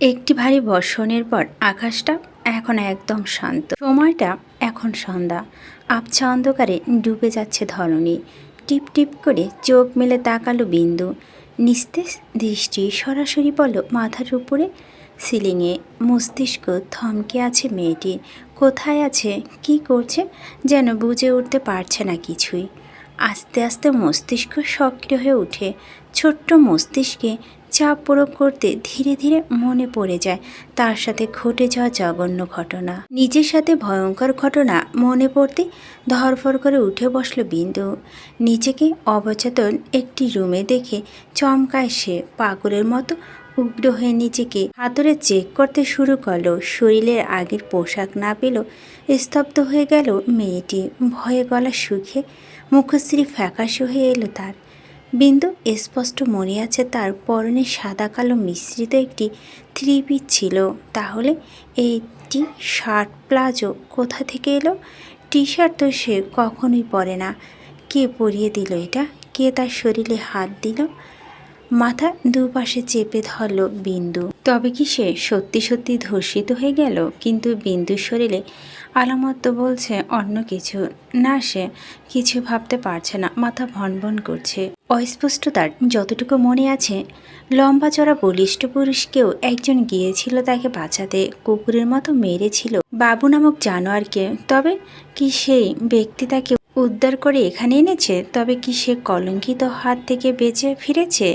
একটি ভারী বর্ষণের পর আকাশটা এখন একদম শান্ত। সময়টা এখন সন্ধ্যা। আবছা অন্ধকারে ডুবে যাচ্ছে ধরণী। টিপ টিপ করে চোখ মেলে তাকালো বিন্দু। নিস্তেজ দৃষ্টি সরাসরি পড়ল মাথার উপরে। সিলিংয়ে মস্তিষ্ক থমকে আছে মেয়েটি। কোথায় আছে? কি করছে? যেন বুঝে উঠতে পারছে না কিছুই। আস্তে আস্তে মস্তিষ্ক সক্রিয় হয়ে ওঠে। ছোট্ট মস্তিষ্কে চাপ প্রয়োগ করতে ধীরে ধীরে মনে পড়ে যায়। তার সাথে ঘটে যাওয়া জঘন্য ঘটনা। নিজের সাথে ভয়ঙ্কর ঘটনা মনে পড়তে ধরফর করে উঠে বসল বিন্দু। নিজেকে অবচেতন একটি রুমে দেখে চমকায় সে। পাগলের মতো উগ্র হয়ে নিজেকে হাতুড়ে চেক করতে শুরু করল। শরীরের আগের পোশাক না পেল স্তব্ধ হয়ে গেল মেয়েটি। ভয়ে গলা শুকিয়ে মুখশ্রী ফ্যাকাশে হয়ে এলো তার। বিন্দু স্পষ্ট মনে আছে তার পরনে সাদা কালো মিশ্রিত একটি থ্রি পিস ছিল। তাহলে এইটি শার্ট প্লাজো কোথা থেকে এলো? টি শার্ট তো সে কখনোই পরে না। কে পরিয়ে দিল এটা? কে তার শরীরে হাত দিল? মাথা দুপাশে চেপে ধরল বিন্দু। তবে কি সে সত্যি সত্যি ধর্ষিত হয়ে গেল? কিন্তু বিন্দুর শরীরে আলামত তো বলছে অন্য কিছু। না, সে কিছু ভাবতে পারছে না, মাথা ভনভন করছে। অস্পষ্ট তার যতটুকু মনে আছে, লম্বা চড়া বলিষ্ঠ পুরুষকেও একজন গিয়েছিল তাকে বাঁচাতে, কুকুরের মতো মেরেছিল বাবু নামক জানোয়ারকে। তবে কি সেই ব্যক্তি তাকে উদ্ধার করে এখানে এনেছে? তবে কি সে কলঙ্কিত হাত থেকে বেঁচে ফিরেছে?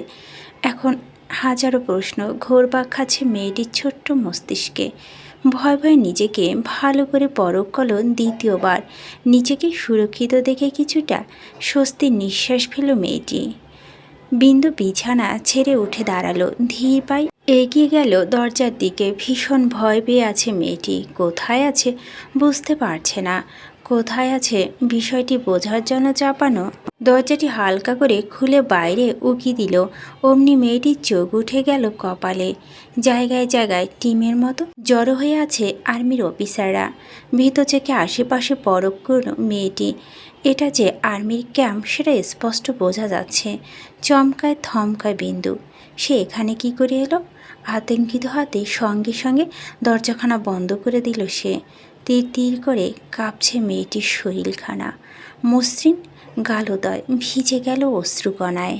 এখন হাজারো প্রশ্ন ঘোরপাক খাচ্ছে মেয়েটির ছোট্ট মস্তিষ্কে। ভয় ভয়ে নিজেকে ভালো করে পরখ করল দ্বিতীয়বার। নিজেকে সুরক্ষিত দেখে কিছুটা স্বস্তির নিঃশ্বাস ফেল মেয়েটি। বিন্দু বিছানা ছেড়ে উঠে দাঁড়াল। ধীর পায়ে এগিয়ে গেল দরজার দিকে। ভীষণ ভয় পেয়ে আছে মেয়েটি। কোথায় আছে বুঝতে পারছে না। কোথায় আছে? বিষয়টি বোঝার জন্য চাপানো দরজাটি হালকা করে খুলে বাইরে উকি দিল। অমনি মেয়েটির চোখ উঠে গেল কপালে। জায়গায় জায়গায় টিমের মতো জড়ো হয়ে আছে আর্মির অফিসাররা। ভীত থেকে আশেপাশে পরক করল মেয়েটি। এটা যে আর্মির ক্যাম্প সেটা স্পষ্ট বোঝা যাচ্ছে। চমকায় থমকায় বিন্দু। সে এখানে কি করে এলো? আতঙ্কিত হাতে সঙ্গে সঙ্গে দরজাখানা বন্ধ করে দিল সে। তীর তীর করে কাঁপছে মেয়েটির শরীরখানা। মসৃণ গালোদয় ভিজে গেল অশ্রুকণায়।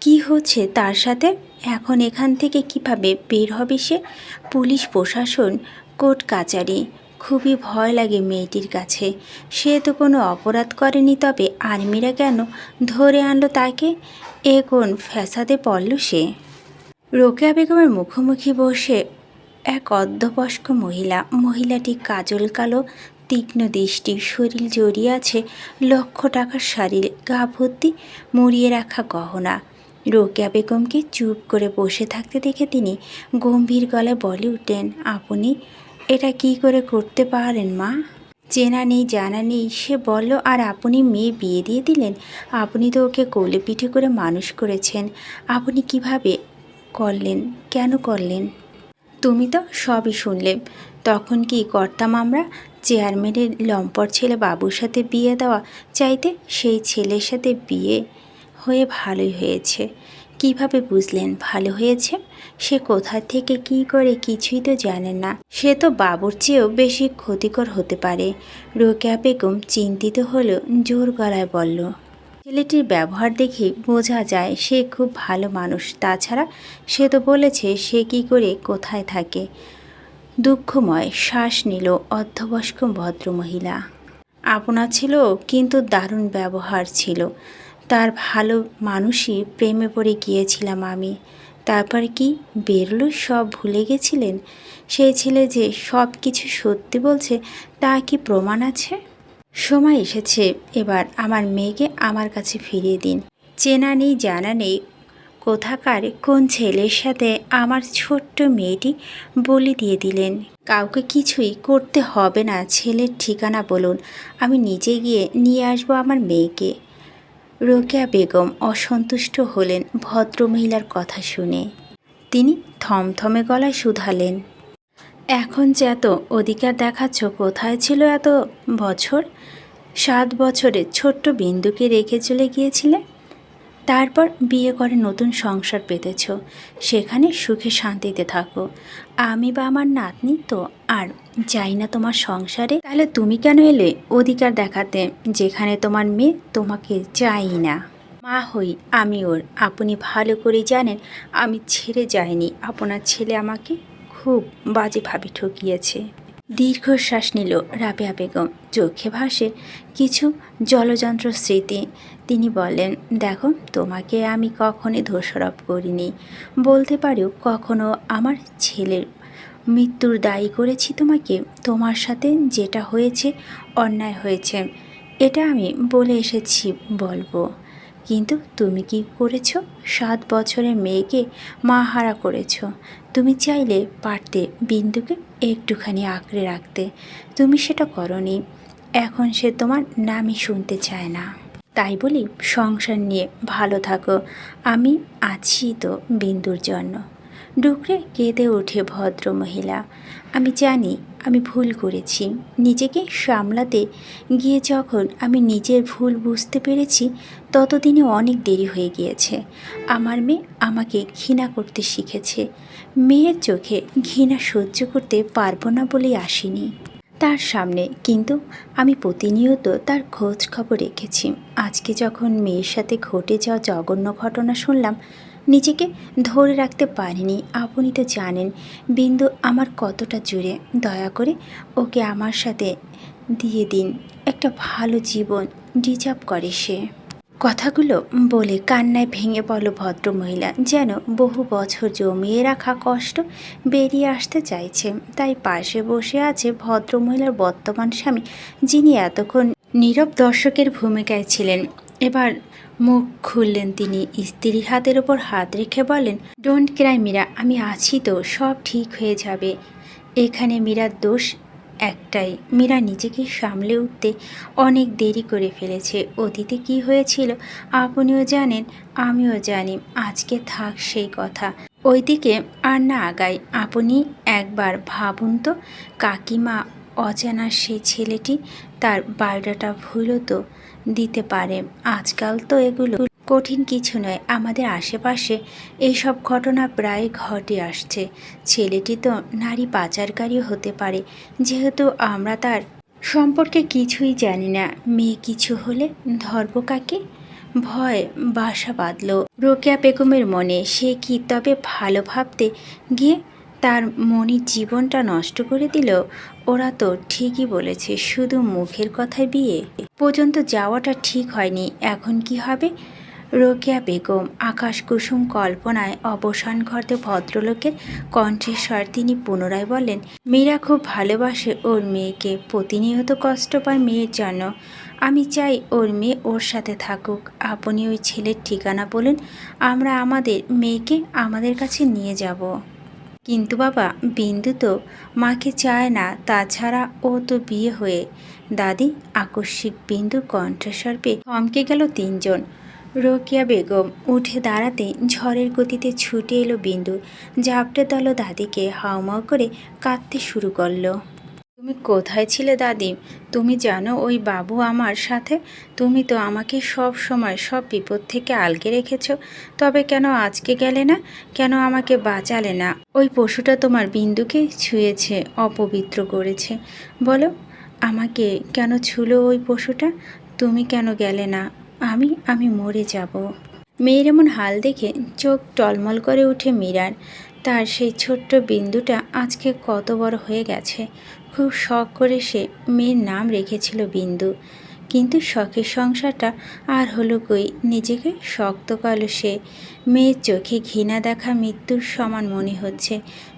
কি হচ্ছে তার সাথে? এখন এখান থেকে কীভাবে বের হবে সে? পুলিশ প্রশাসন, কোর্ট কাচারি। খুবই ভয় লাগে মেয়েটির কাছে। সে তো কোনো অপরাধ করেনি, তবে আর্মিরা কেন ধরে আনলো তাকে? এ কোন ফ্যাসাদে পড়ল সে? রোকেয়া বেগমের মুখোমুখি বসে এক অর্ধবয়স্ক মহিলা। মহিলাটি কাজল কালো, তীক্ষ্ণ দৃষ্টি শরীর জড়িয়ে আছে, লক্ষ টাকার শাড়ির গা ভর্তি মুড়িয়ে রাখা গহনা। রোকেয়া বেগমকে চুপ করে বসে থাকতে দেখে তিনি গম্ভীর গলায় বলে উঠলেন, আপনি এটা কি করে করতে পারেন, মা? চেনা নেই, জানা নেই, সে বলল, আর আপনি মেয়ে বিয়ে দিয়ে দিলেন, আপনি তো ওকে কোলে পিঠে করে মানুষ করেছেন। আপনি কীভাবে করলেন, কেন করলেন? তুমি তো সবই শুনলে। তখন কি করতাম আমরা? চেয়ারম্যানের লম্পট ছেলে বাবুর সাথে বিয়ে দেওয়া, চাইতে সেই ছেলের সাথে বিয়ে হয়ে ভালোই হয়েছে। কীভাবে বুঝলেন ভালো হয়েছে? সে কোথা থেকে কি করে কিছুই তো জানেন না। সে তো বাবুর চেয়েও বেশি ক্ষতিকর হতে পারে। রোকেয়া বেগম চিন্তিত হলো, জোর গলায় বলল ছেলেটির ব্যবহার দেখে বোঝা যায় সে খুব ভালো মানুষ। তাছাড়া সে তো বলেছে সে কি করে কোথায় থাকে। দুঃখময় শ্বাস নিল অর্ধবয়স্ক ভদ্রমহিলা। আপনা ছিল, কিন্তু দারুণ ব্যবহার ছিল। তার ভালো মানুষই প্রেমে পড়ে গিয়েছিলাম আমি। তারপর কি বেরলো, সব ভুলে গেছিলেন? সেই ছেলে যে সব কিছু সত্যি বলছে, তা কি প্রমাণ আছে? সময় এসেছে, এবার আমার মেয়েকে আমার কাছে ফিরিয়ে দিন। চেনা নেই, জানা নেই, কোথাকার কোন ছেলের সাথে আমার ছোট্ট মেয়েটি বলি দিয়ে দিলেন। কাউকে কিছুই করতে হবে না, ছেলের ঠিকানা বলুন। আমি নিজে গিয়ে নিয়ে আসব আমার মেয়েকে। রোকেয়া বেগম অসন্তুষ্ট হলেন ভদ্রমহিলার কথা শুনে। তিনি থমথমে গলায় শুধালেন। এখন যে এত অধিকার দেখাচ্ছ, কোথায় ছিল এত বছর? সাত বছরে ছোট্ট বিন্দুকে রেখে চলে গিয়েছিলে? তারপর বিয়ে করে নতুন সংসার পেতেছ, সেখানে সুখে শান্তিতে থাকো। আমি বা আমার নাতনি তো, আর যাই না তোমার সংসারে, তাহলে তুমি কেন এলে অধিকার দেখাতে, যেখানে তোমার মেয়ে তোমাকে চাই না? মা হই, আমি ওর। আপনি ভালো করে জানেন, আমি ছেড়ে যাইনি। আপনার ছেলে আমাকে খুব বাজেভাবে ঠকিয়েছে। দীর্ঘশ্বাস নিল রাবেয়া বেগম। চোখে ভাসে কিছু জলযন্ত্র স্মৃতি। তিনি বলেন দেখো, তোমাকে আমি কখনই দোষারোপ করিনি। বলতে পারো, কখনো আমার ছেলের মৃত্যুর দায়ী করেছি তোমাকে। তোমার সাথে যেটা হয়েছে, অন্যায় হয়েছে, এটা আমি বলে এসেছি, বলব। কিন্তু তুমি কি করেছ? সাত বছরের মেয়েকে মা হারা করেছ। তুমি চাইলে পারতে বিন্দুকে একটুখানি আঁকড়ে রাখতে। তুমি সেটা করনি। এখন সে তোমার নামই শুনতে চায় না। তাই বলি, সংসার নিয়ে ভালো থাকো। আমি আছি তো বিন্দুর জন্য। ডুকরে কেঁদে ওঠে ভদ্র মহিলা আমি জানি আমি ভুল করেছি। নিজেকে সামলাতে গিয়ে যখন আমি নিজের ভুল বুঝতে পেরেছি, ততদিনে অনেক দেরি হয়ে গিয়েছে। আমার মেয়ে আমাকে ঘৃণা করতে শিখেছে। মেয়ের চোখে ঘৃণা সহ্য করতে পারব না বলেই আসিনি। তার সামনে কিন্তু আমি প্রতিনিয়ত তার খোঁজ খবর রেখেছি। আজকে যখন মেয়ের সাথে ঘটে যাওয়া জঘন্য ঘটনা শুনলাম, নিজেকে ধরে রাখতে পারিনি। আপনি তো জানেন, বিন্দু আমার কতটা জুড়ে দয়া করে ওকে আমার সাথে দিয়ে দিন। একটা ভালো জীবন ডিজার্ভ করে সে। কথাগুলো বলে কান্নায় ভেঙে পড়ল ভদ্রমহিলা যেন বহু বছর জমিয়ে রাখা কষ্ট বেরিয়ে আসতে চাইছে। তাই পাশে বসে আছে ভদ্রমহিলার বর্তমান স্বামী, যিনি এতক্ষণ নীরব দর্শকের ভূমিকায় ছিলেন। এবার মুখ খুললেন তিনি, স্ত্রীর হাতের ওপর হাত রেখে বলেন ডোন্ট ক্রাই মীরা, আমি আছি তো, সব ঠিক হয়ে যাবে। এখানে মীরার দোষ একটাই। মীরা নিজেকে সামলে উঠতে অনেক দেরি করে ফেলেছে। অতীতে কি হয়েছিল আপনিও জানেন, আমিও জানি। আজকে থাক সেই কথা। ওইদিকে আর না আগাই আপনি একবার ভাবুন তো, কাকিমা অজানা সেই ছেলেটি তার বায়োডাটা ভুলও তো দিতে পারে। আজকাল তো এগুলো কঠিন কিছু নয়, আমাদের আশেপাশে এইসব ঘটনা প্রায় ঘটে আসছে। ছেলেটি তো নারী পাচারকারী হতে পারে, যেহেতু আমরা তার সম্পর্কে কিছুই জানি না। মেয়ে কিছু হলে ধরব কাকে? ভয়, বাসা বাঁধল। রোকেয়া বেগমের মনে, সে কি তবে ভালো ভাবতে গিয়ে তার মনির জীবনটা নষ্ট করে দিল? ওরা তো ঠিকই বলেছে, শুধু মুখের কথায় বিয়ে। পর্যন্ত যাওয়াটা ঠিক হয়নি, এখন কি হবে? রোকেয়া বেগম আকাশ কুসুম কল্পনায় অবসান ঘটে ভদ্রলোকের কণ্ঠেস্বর তিনি পুনরায় বলেন মীরা খুব ভালোবাসে ওর মেয়েকে, প্রতিনিয়ত কষ্ট পায় মেয়ের জন্য। আমি চাই ওর মেয়ে ওর সাথে থাকুক। আপনি ওই ছেলের ঠিকানা বলুন, আমরা আমাদের মেয়েকে আমাদের কাছে নিয়ে যাব। কিন্তু বাবা, বিন্দু তো মাকে চায় না, তাছাড়া ও তো বিয়ে হয়ে। দাদি, আকস্মিক বিন্দুর কণ্ঠস্বর পেয়ে থমকে গেল তিনজন। রোকিয়া বেগম উঠে দাঁড়াতে ঝড়ের গতিতে ছুটে এলো বিন্দু। ঝাপটে দল দাদিকে হাউমাউ করে কাঁদতে শুরু করল। তুমি কোথায় ছিলে দাদি? তুমি জানো ওই বাবু আমার সাথে? তুমি তো আমাকে সব সময় সব বিপদ থেকে আলগে রেখেছ। তবে কেন আজকে গেলে না? কেন আমাকে বাঁচালে না? ওই পশুটা তোমার বিন্দুকে ছুঁয়েছে, অপবিত্র করেছে। বলো, আমাকে কেন ছুলো ওই পশুটা? তুমি কেন গেলে না? আমি আমি মরে যাব। মেয়ের এমন হাল দেখে চোখ টলমল করে উঠে মীরার। তার সেই ছোট্ট বিন্দুটা আজকে কত বড় হয়ে গেছে। খুব শখ করে সে মেয়ের নাম রেখেছিল বিন্দু। কিন্তু শখের সংসারটা আর হলো কই, নিজেকে শক্ত করল সে। মেয়ের চোখে ঘৃণা দেখা মৃত্যুর সমান মনে হচ্ছে।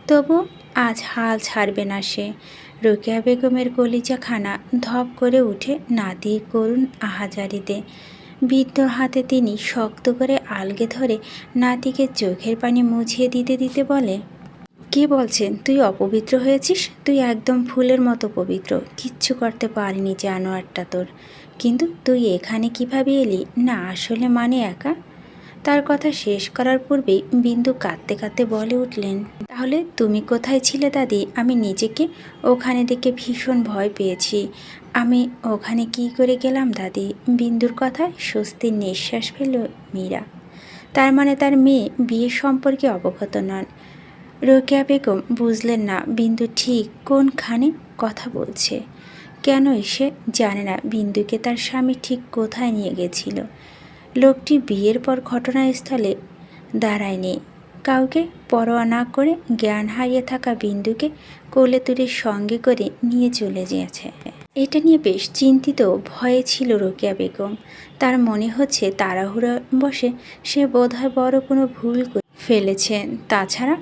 তবু আজ হাল ছাড়বে না সে। রোকেয়া বেগমের কলিজাখানা ধপ করে উঠে নাতির করুণ আহাজারিতে। বৃদ্ধ হাতে তিনি শক্ত করে আলগে ধরে নাতিকে চোখের পানি মুছিয়ে দিতে দিতে বলে, কে বলছেন? তুই অপবিত্র হয়েছিস? তুই একদম ফুলের মতো পবিত্র। কিচ্ছু করতে পারিনি জানোয়ারটা তোর। কিন্তু তুই এখানে কীভাবে এলি? না, আসলে মানে একা? তার কথা শেষ করার পূর্বেই বিন্দু কাঁদতে কাঁদতে বলে উঠলেন, তাহলে তুমি কোথায় ছিলে দাদি? আমি নিজেকে ওখানে দেখে ভীষণ ভয় পেয়েছি। আমি ওখানে কি করে গেলাম, দাদি? বিন্দুর কথায় স্বস্তির নিঃশ্বাস ফেলল মীরা। তার মানে তার মেয়ে বিয়ে সম্পর্কে অবগত নন। রোকেয়া বেগম বুঝলেন না বিন্দু ঠিক কোনখানে কথা বলছে। কেন এসে জানে না বিন্দুকে তার স্বামী ঠিক কোথায় নিয়ে গেছিল। লোকটি বিয়ের পর ঘটনাস্থলে দাঁড়ায়নি। কাউকে পরোয়া না করে জ্ঞান হারিয়ে থাকা বিন্দুকে কোলে তুলে সঙ্গে করে নিয়ে চলে গিয়েছে এটা নিয়ে বেশ চিন্তিত ভয়ে ছিল রোকেয়া বেগম। তার মনে হচ্ছে তাড়াহুড়ো বসে সে বোধহয় বড় কোনো ভুল করে ফেলেছে তাছাড়া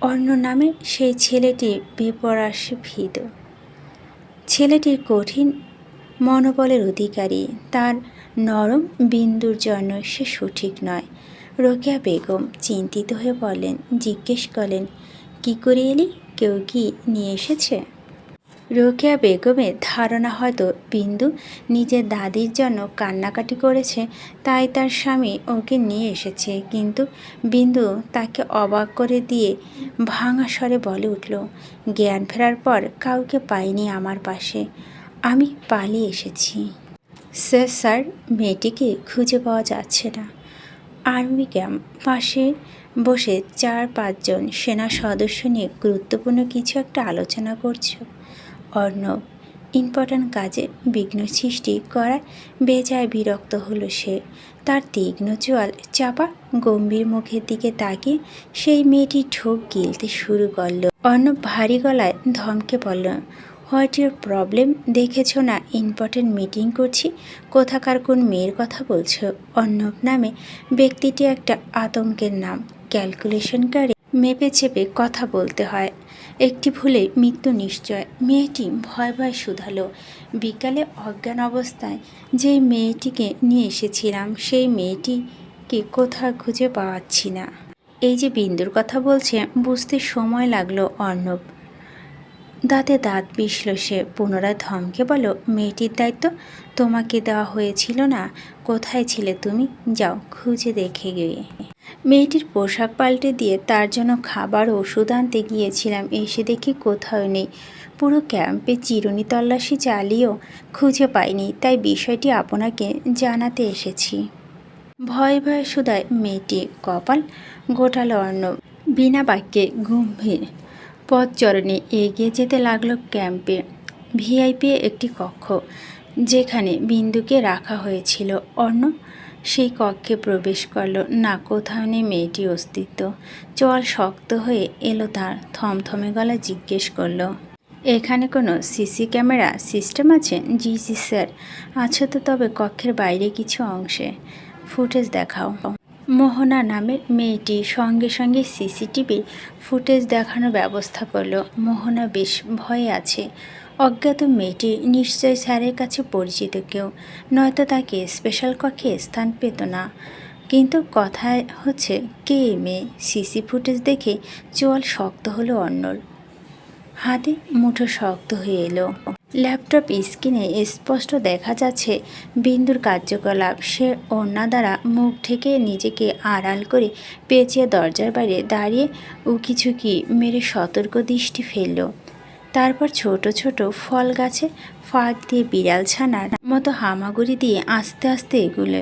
অন্য নামে সেই ছেলেটি বেপরাশে ভীত ছেলেটির কঠিন মনোবলের অধিকারী। তার নরম বিন্দুর জন্য সে সঠিক নয়। রোকেয়া বেগম চিন্তিত হয়ে বলেন জিজ্ঞেস করলেন, কি করে এলি? কেউ কি নিয়ে এসেছে? রোকেয়া বেগমের ধারণা হয়তো বিন্দু নিজের দাদির জন্য কান্নাকাটি করেছে, তাই তার স্বামী ওকে নিয়ে এসেছে। কিন্তু বিন্দু তাকে অবাক করে দিয়ে ভাঙা স্বরে বলে উঠল, জ্ঞান ফেরার পর কাউকে পাইনি আমার পাশে। আমি পালিয়ে এসেছি। স্যার স্যার, মেয়েটিকে খুঁজে পাওয়া যাচ্ছে না। আর্মি ক্যাম্প পাশে বসে চার পাঁচজন সেনা সদস্য নিয়ে গুরুত্বপূর্ণ কিছু একটা আলোচনা করছ। অর্ণব ইম্পর্ট্যান্ট কাজে বিঘ্ন সৃষ্টি করায় বেজায় বিরক্ত হলো সে। তার তীক্ষ্ণ চোয়াল চাপা গম্ভীর মুখের দিকে তাকিয়ে সেই মেয়েটি ঠোক গিলতে শুরু করল। অর্ণব ভারী গলায় ধমকে পড়ল হোয়াট ইউর প্রবলেম? দেখেছ না ইম্পর্টেন্ট মিটিং করছি। কোথাকার কোন মেয়ের কথা বলছো? অর্ণব নামে ব্যক্তিটি একটা আতঙ্কের নাম ক্যালকুলেশনকারী মেপে চেপে কথা বলতে হয়। একটি ভুলে মৃত্যু নিশ্চয়। মেয়েটি ভয় ভয় শুধালো। বিকালে অজ্ঞান অবস্থায় যে মেয়েটিকে নিয়ে এসেছিলাম, সেই মেয়েটিকে কোথাও খুঁজে পাওয়াচ্ছি না। এই যে বিন্দুর কথা বলছে, বুঝতে সময় লাগল অর্ণব। দাঁতে দাঁত পিষল সে। পুনরায় ধমকে বলো মেয়েটির দায়িত্ব তোমাকে দেওয়া হয়েছিল না। কোথায় ছিলে তুমি? যাও, খুঁজে দেখে গিয়ে। মেয়েটির পোশাক পাল্টে দিয়ে তার জন্য খাবার ওষুধ আনতে গিয়েছিলাম, এসে দেখি কোথাও নেই। পুরো ক্যাম্পে চিরুনি তল্লাশি চালিয়েও খুঁজে পাইনি, তাই বিষয়টি আপনাকে জানাতে এসেছি। ভয়ে ভয়ে সুদায় মেয়েটি কপাল গোটালো অর্ণব বিনা বাক্যে গম্ভীর পথচরণে এগিয়ে যেতে লাগল ক্যাম্পে। ভিআইপি একটি কক্ষ, যেখানে বিন্দুকে রাখা হয়েছিল। অন্য সেই কক্ষে প্রবেশ করল। না, কোথাও নেই মেয়েটি অস্তিত্ব। চোয়াল শক্ত হয়ে এলো তার। থমথমে গলা জিজ্ঞেস করল, এখানে কোনো সিসি ক্যামেরা সিস্টেম আছে? জি জি, স্যার। আছে তো, তবে কক্ষের বাইরে কিছু অংশে। ফুটেজ দেখাও। মোহনা নামের মেয়েটি সঙ্গে সঙ্গে সিসিটিভির ফুটেজ দেখানোর ব্যবস্থা করল। মোহনা বেশ ভয়ে আছে। অজ্ঞাত মেয়েটি নিশ্চয় স্যারের কাছে পরিচিত কেউ, নয়তো তাকে স্পেশাল কক্ষে স্থান পেত না। কিন্তু কথায় হচ্ছে, কে মেয়ে? সিসি ফুটেজ দেখে চোয়াল শক্ত হলো অন্যর। হাতে মুঠো শক্ত হয়ে এলো। ল্যাপটপ স্ক্রিনে স্পষ্ট দেখা যাচ্ছে, বিন্দুর কার্যকলাপ। সে ওড়না দ্বারা মুখ ঢেকে নিজেকে আড়াল করে পেঁচিয়ে দরজার বাইরে দাঁড়িয়ে উকিঝুঁকি মেরে সতর্ক দৃষ্টি ফেলল। তারপর ছোট ছোট ফল গাছে ফাঁক দিয়ে বিড়াল ছানার মতো হামাগুড়ি দিয়ে আস্তে আস্তে এগুলো।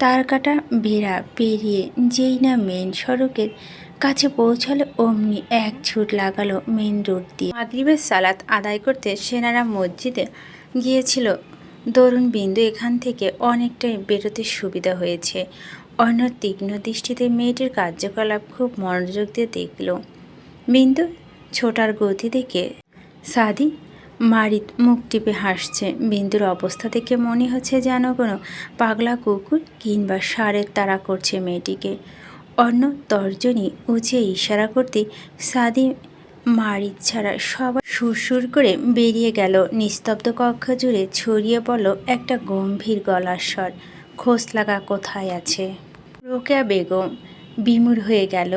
তার কাটা বেড়া পেরিয়ে যেই না মেন সড়কের কাছে পৌঁছালো, অমনি এক ছুট লাগালো মেন রোড দিয়ে। মাগরিবের সালাত আদায় করতে সেনারা মসজিদে গিয়েছিল। দরুন বিন্দু এখান থেকে অনেকটাই বেরোতে সুবিধা হয়েছে। অন্য তীক্ষ্ণ দৃষ্টিতে মেয়েটির কার্যকলাপ খুব মনোযোগ দিয়ে দেখল। বিন্দু ছোটার গতি দেখে সাদি, মারিত মুখ টিপে হাসছে। বিন্দুর অবস্থা থেকে মনে হচ্ছে যেন কোনো পাগলা কুকুর কিংবা সারের তাড়া করছে মেয়েটিকে। অন্য তর্জনী উঁচিয়ে ইশারা করতে সাদি, মারিত ছাড়া সবাই সুরসুর করে বেরিয়ে গেল। নিস্তব্ধ কক্ষ জুড়ে ছড়িয়ে পড়ল একটা গম্ভীর গলার স্বর। খোঁজ লাগা কোথায় আছে? রোকেয়া বেগম বিমূর হয়ে গেল।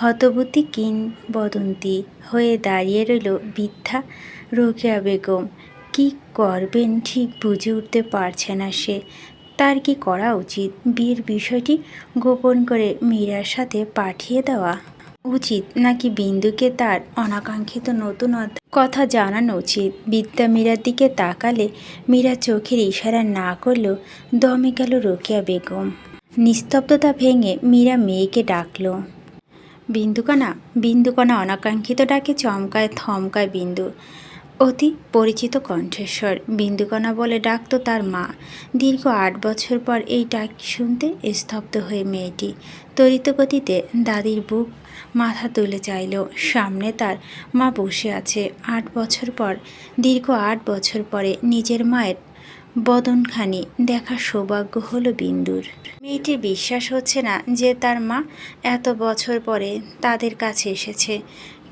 হতবতী কিংবদন্তি হয়ে দাঁড়িয়ে রইল বৃদ্ধা রোকেয়া বেগম। কি করবেন ঠিক বুঝে উঠতে পারছে না সে। তার কি করা উচিত? বিয়ের বিষয়টি গোপন করে মীরার সাথে পাঠিয়ে দেওয়া উচিত? নাকি বিন্দুকে তার অনাকাঙ্ক্ষিত নতুন কথা জানানো উচিত? বিদ্যা মীরার দিকে তাকালে মীরা চোখের ইশারা না করলেও দমে গেল রোকেয়া বেগম। নিস্তব্ধতা ভেঙে মীরা মেয়েকে ডাকলো। বিন্দুকণা বিন্দুকণা অনাকাঙ্ক্ষিত ডাকে চমকায় থমকায় বিন্দু। অতি পরিচিত কণ্ঠস্বর, বিন্দুকণা বলে ডাকতো তার মা। দীর্ঘ আট বছর পর এই ডাক শুনতে স্তব্ধ হয়ে মেয়েটি। তরিত গতিতে দাদির বুক মাথা তুলে চাইল। সামনে তার মা বসে আছে। আট বছর পর, দীর্ঘ আট বছর পরে নিজের মায়ের বদনখানি দেখার সৌভাগ্য হলো বিন্দুর। মেয়েটির বিশ্বাস হচ্ছে না যে তার মা এত বছর পরে তাদের কাছে এসেছে।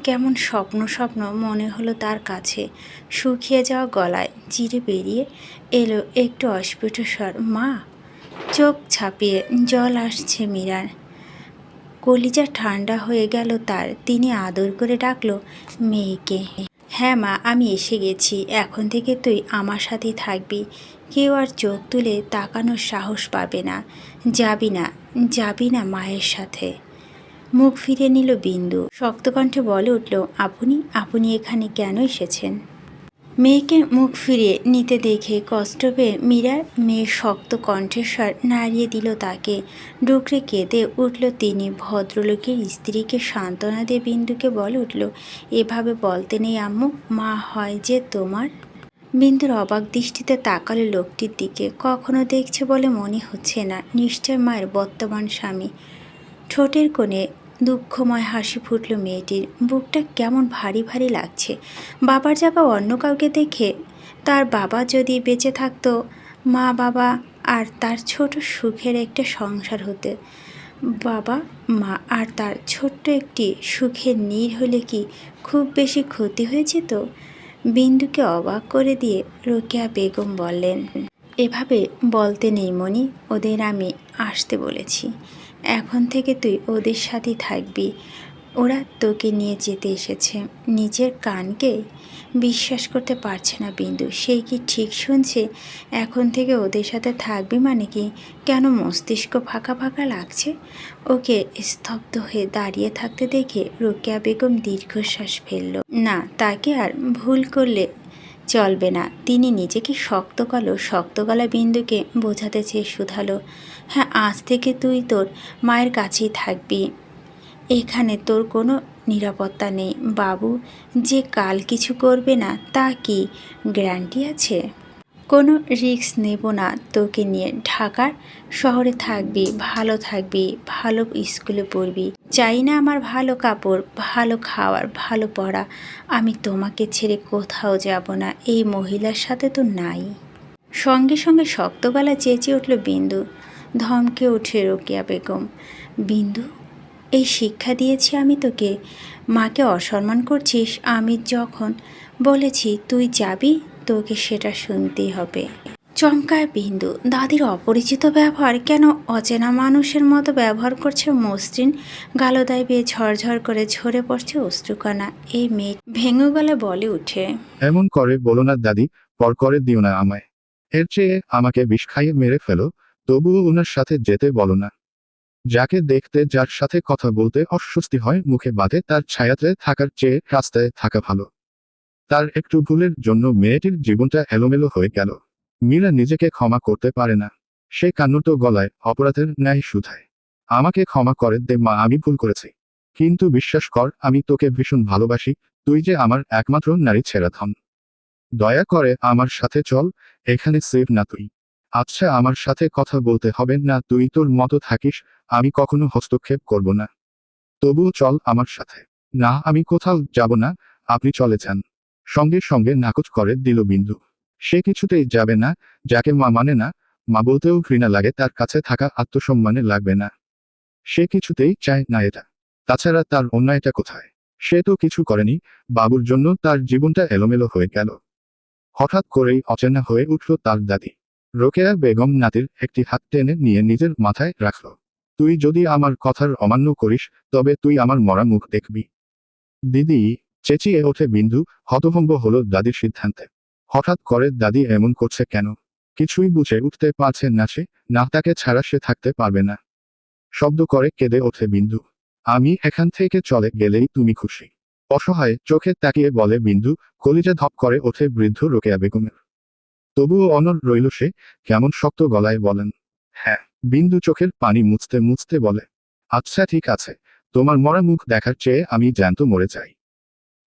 কেমন স্বপ্ন স্বপ্ন মনে হলো তার কাছে। শুকিয়ে যাওয়া গলায় চিরে বেরিয়ে এলো একটু অস্ফুট স্বর মা! চোখ ছাপিয়ে জল আসছে মীরার। কলিজা ঠান্ডা হয়ে গেল তার। তিনি আদর করে ডাকলো, মেয়েকে! হ্যাঁ মা, আমি এসে গেছি। এখন থেকে তুই আমার সাথেই থাকবি। কেউ আর চোখ তুলে তাকানোর সাহস পাবে না। যাবি না যাবি না মায়ের সাথে। মুখ ফিরে নিল বিন্দু। শক্তকণ্ঠে বলে উঠল, আপনি আপনি এখানে কেন এসেছেন? মেয়েকে মুখ ফিরিয়ে নিতে দেখে কষ্ট পেয়ে মীরা মেয়ের শক্ত কণ্ঠস্বর নাড়িয়ে দিল তাকে। ডুকরে কেঁদে উঠল তিনি। ভদ্রলোকের স্ত্রীকে সান্ত্বনা দিয়ে বিন্দুকে বলে উঠল, এভাবে বলতে নেই আম্মু, মা হয় যে তোমার বিন্দুর অবাক দৃষ্টিতে তাকালো লোকটির দিকে কখনো দেখছে বলে মনে হচ্ছে না। নিশ্চয় মায়ের বর্তমান স্বামী। ঠোঁটের কোণে দুঃখময় হাসি ফুটল মেয়েটির। বুকটা কেমন ভারী ভারী লাগছে। বাবার জায়গা অন্য কাউকে দেখে তার বাবা যদি বেঁচে থাকতো, মা বাবা আর তার ছোট সুখের একটা সংসার হতে। বাবা, মা আর তার ছোট্ট একটি সুখের নীর হলে কি খুব বেশি ক্ষতি হয়েছে তো? বিন্দুকে অবাক করে দিয়ে রোকেয়া বেগম বললেন, এভাবে বলতে নেই মনি ওদের আমি আসতে বলেছি। এখন থেকে তুই ওদের সাথে থাকবি। ওরা তোকে নিয়ে যেতে এসেছে। নিজের কানকে বিশ্বাস করতে পারছে না বিন্দু। সেই কি ঠিক শুনছে? এখন থেকে ওদের সাথে থাকবি মানে কি? কেন মস্তিষ্ক ফাঁকা ফাঁকা লাগছে? ওকে স্তব্ধ হয়ে দাঁড়িয়ে থাকতে দেখে রোকেয়া বেগম দীর্ঘশ্বাস ফেলল। না, তাকে আর ভুল করলে চলবে না। তিনি নিজেকে শক্ত গলো শক্ত গলা বিন্দুকে বোঝাতে চেয়ে শুধালো। হ্যাঁ আজ থেকে তুই তোর মায়ের কাছেই থাকবি। এখানে তোর কোনো নিরাপত্তা নেই, বাবু। যে কাল কিছু করবে না, তা কি? গ্যারান্টি আছে? কোনো রিস্ক নেব না তোকে নিয়ে। ঢাকার শহরে থাকবি, ভালো থাকবি, ভালো স্কুলে পড়বি। চাই না আমার ভালো কাপড়, ভালো খাওয়ার, ভালো পড়া। আমি তোমাকে ছেড়ে কোথাও যাব না, এই মহিলার সাথে তো নাই। সঙ্গে সঙ্গে শক্ত গলা চেঁচিয়ে উঠল বিন্দু। ধমকে উঠে রোকেয়া বেগম। বিন্দু? এই শিক্ষা দিয়েছি আমি তোকে। মাকে অসম্মান করছিস, আমি যখন বলেছি তুই যাবি, তোকে সেটা শুনতেই হবে। চমকায় বিন্দু, দাদির অপরিচিত ব্যবহার কেন অচেনা মানুষের মতো ব্যবহার করছে মসৃণ গালদায় বেয়ে ঝরঝর করে ঝরে পড়ছে অশ্রুকণা। এই মেয়ে ভেঙে গলে বলে উঠে, এমন করে বলো না দাদি, পর করে দিও না আমায়। এর চেয়ে আমাকে বিষ খাইয়ে মেরে ফেলো, তবুও ওনার সাথে যেতে বলো না। যাকে দেখতে, যার সাথে কথা বলতে অস্বস্তি হয়, মুখে বাঁধে, তার ছায়াতে থাকার চেয়ে রাস্তায় থাকা ভালো। তার একটু ভুলের জন্য মেয়েটির জীবনটা এলোমেলো হয়ে গেল। মীরা নিজেকে ক্ষমা করতে পারে না। সে কান্নুটো গলায়, অপরাধের ন্যায় শুধায়। আমাকে ক্ষমা করে দে মা, আমি ভুল করেছি। কিন্তু বিশ্বাস কর, আমি তোকে ভীষণ ভালোবাসি, তুই যে আমার একমাত্র নারী ছেড়া ধন। দয়া করে আমার সাথে চল, এখানে সেভ না তুই। আচ্ছা আমার সাথে কথা বলতে হবে না, তুই তোর মতো থাকিস, আমি কখনো হস্তক্ষেপ করব না। তবুও চল আমার সাথে। না, আমি কোথাও যাব না, আপনি চলে যান। সঙ্গে সঙ্গে নাকচ করে দিল বিন্দু। সে কিছুতেই যাবে না, যাকে মা মানে না, মা বলতেও ঘৃণা লাগে, তার কাছে থাকা আত্মসম্মানে লাগবে না। সে কিছুতেই চায় না এটা। তাছাড়া তার অন্যায়টা কোথায়? সে তো কিছু করেনি, বাবুর জন্য তার জীবনটা এলোমেলো হয়ে গেল। হঠাৎ করেই অচেনা হয়ে উঠল তার দাদি। রোকেয়া বেগম নাতির একটি হাত টেনে নিয়ে নিজের মাথায় রাখল। তুই যদি আমার কথার অমান্য করিস, তবে তুই আমার মরা মুখ দেখবি দিদি চেঁচিয়ে ওঠে বিন্দু হতভম্ব হলো দাদির সিদ্ধান্তে। হঠাৎ করে দাদি এমন করছে কেন? কিছুই বুঝে উঠতে পারছে না সে, না তাকে ছাড়া সে থাকতে পারবে না। শব্দ করে কেঁদে ওঠে বিন্দু। আমি এখান থেকে চলে গেলেই তুমি খুশি অসহায় চোখে তাকিয়ে বলে বিন্দু, কলিজা ধপ করে ওঠে বৃদ্ধ রোকেয়া বেগমের। তবুও অনর রইল সে, কেমন শক্ত গলায় বলেন হ্যাঁ বিন্দু চোখের পানি মুছতে মুছতে বলে আচ্ছা ঠিক আছে, তোমার মরা মুখ দেখার চেয়ে আমি জ্যান্ত মরে যাই।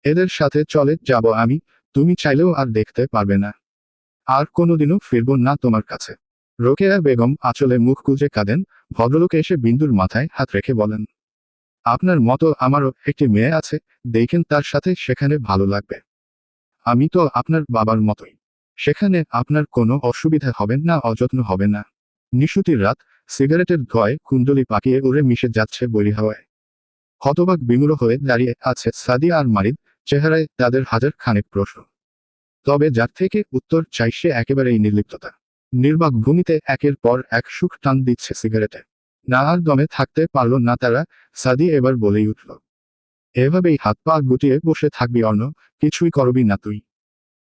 এদের সাথে চলে যাব আমি, তুমি চাইলেও আর দেখতে পারবে না। আর কোনোদিনও ফিরব না তোমার কাছে রোকেয়া বেগম আঁচলে মুখ কুজে কাঁদেন, ভদ্রলোক এসে বিন্দুর মাথায় হাত রেখে বলেন, আপনার মতো আমারও একটি মেয়ে আছে, দেখেন তার সাথে সেখানে ভালো লাগবে। আমি তো আপনার বাবার মতোই। সেখানে আপনার কোনো অসুবিধা হবে না, অযত্ন হবে না। নিশুতির রাত, সিগারেটের ধোঁয়ায় কুণ্ডলি পাকিয়ে উড়ে মিশে যাচ্ছে বলি হাওয়ায়। হতবাক বিমূঢ় হয়ে দাঁড়িয়ে আছে সাদিয়া আর মারিদ, চেহারায় তাদের হাজার খানেক প্রশ্ন। তবে যার থেকে উত্তর চাই সে একেবারেই নির্লিপ্ততা। নির্বাক ভূমিতে একের পর এক সুখ টান দিচ্ছে সিগারেটে। না আর দমে থাকতে পারল না তারা সাদি এবার বলেই উঠল। এভাবেই হাত পা গুটিয়ে বসে থাকবি অন্য কিছুই করবি না তুই।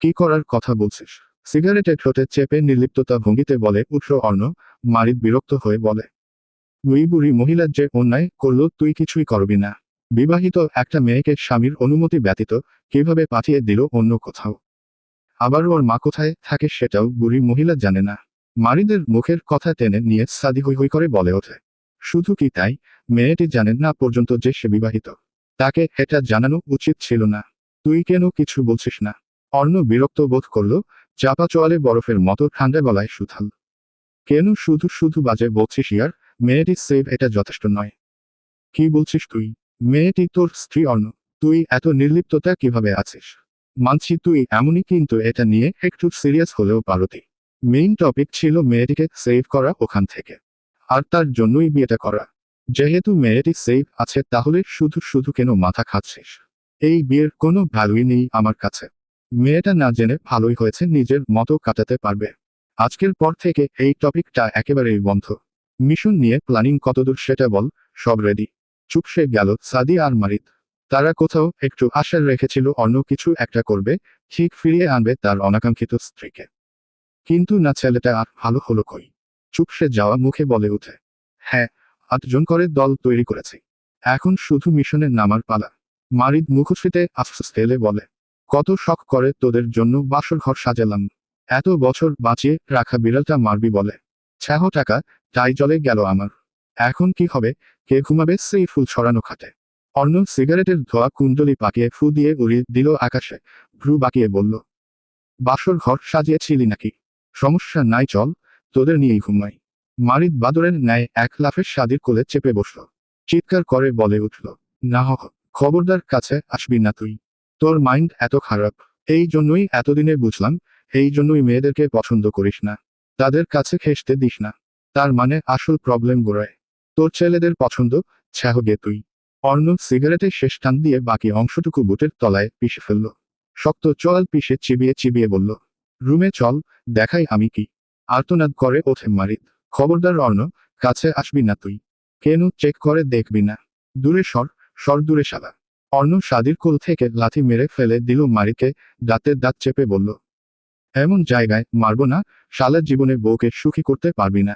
কি করার কথা বলছিস? সিগারেটে ঠোঁটে চেপে নির্লিপ্ততা ভঙ্গিতে বলে উঠল অর্ণ। মারিদ বিরক্ত হয়ে বলে বুড়ি বুড়ি মহিলার যে অন্যায় করল, তুই কিছুই করবি না। বিবাহিত একটা মেয়েকে স্বামীর অনুমতি ব্যতীত কীভাবে পাঠিয়ে দিল অন্য কোথাও? আবার ওর মা কোথায় থাকে সেটাও বুড়ি মহিলা জানে না। মারিদের মুখের কথা টেনে নিয়ে সাদি হই হই করে বলে ওঠে, শুধু কি তাই? মেয়েটি জানেন না পর্যন্ত যে সে বিবাহিত। তাকে এটা জানানো উচিত ছিল না। তুই কেন কিছু বলছিস না? অর্ণ বিরক্ত বোধ করল, চাপা চোয়ালে বরফের মতো ঠান্ডা গলায় সুথাল কেন শুধু শুধু বাজে বলছিস ইয়ার, মেয়েটি সেভ এটা যথেষ্ট নয়। কি বলছিস তুই? মেয়েটি তোর স্ত্রী অর্ণ, তুই এত নির্লিপ্ততা কীভাবে আছিস? মানছি তুই এমনই কিন্তু এটা নিয়ে একটু সিরিয়াস হলেও পারতি। মেইন টপিক ছিল মেয়েটিকে সেভ করা ওখান থেকে। আর তার জন্যই বিয়েটা করা। যেহেতু মেয়েটি সেভ আছে তাহলে শুধু শুধু কেন মাথা খাচ্ছিস? এই বিয়ের কোনো ভ্যালুই নেই আমার কাছে। মেয়েটা না জেনে ভালোই হয়েছে, নিজের মতো কাটাতে পারবে। আজকের পর থেকে এই টপিকটা একেবারেই বন্ধ। মিশন নিয়ে প্ল্যানিং কতদূর সেটা বল, সব রেডি চুপসে গেল, সাদি আর মারিদ তারা কোথাও একটু আশা রেখেছিল, অন্য কিছু একটা করবে, ঠিক ফিরিয়ে আনবে তার অনাকাঙ্ক্ষিত স্ত্রীকে। কিন্তু না, ছেলেটা আর ভালো হলো কই? চুপসে যাওয়া মুখে বলে উঠে হ্যাঁ আটজন করে দল তৈরি করেছি। এখন শুধু মিশনের নামার পালা। মারিদ মুখশ্রীতে আফসোস ফেলে বলে কত শখ করে তোদের জন্য বাসর ঘর সাজালাম। এত বছর বাঁচিয়ে রাখা বিড়ালটা মারবি বলে। ছ্যাহ টাকা, তাই জলে গেল আমার। এখন কি হবে? কে ঘুমাবে সেই ফুল ছড়ানো খাটে। অর্ণ সিগারেটের ধোয়া কুণ্ডলি পাকিয়ে ফু দিয়ে উড়িয়ে দিল আকাশে। ভ্রু বাকিয়ে বলল বাসর ঘর সাজিয়েছিলি নাকি? সমস্যা নাই, চল, তোদের নিয়েই ঘুমাই। মারিদ বাদরের ন্যায় এক লাফের সাদির কোলে চেপে বসল। চিৎকার করে বলে উঠল, না হ, খবরদার কাছে আসবি না তুই। তোর মাইন্ড এত খারাপ। এই জন্যই এতদিনে বুঝলাম, এই জন্যই মেয়েদেরকে পছন্দ করিস না। তাদের কাছে খেসতে দিস না। তার মানে আসল প্রবলেম গোড়ায়। তোর ছেলেদের পছন্দ ছ্যাহগে তুই। অর্ণ সিগারেটে শেষ টান দিয়ে বাকি অংশটুকু বুটের তলায় পিষে ফেলল। শক্ত চোয়াল পিষে চিবিয়ে চিবিয়ে বলল, রুমে চল, দেখাই আমি কি। আর্তনাদ করে ওঠে মারিদ খবরদার অর্ণ, কাছে আসবি না তুই। কেন? চেক করে দেখবি না। দূরে সর সর দূরে শালা। অর্ণ সাদির কোল থেকে লাথি মেরে ফেলে দিল মারিকে, দাঁতের দাঁত চেপে বলল, এমন জায়গায় মারব না, শালের জীবনে বউকে সুখী করতে পারবি না।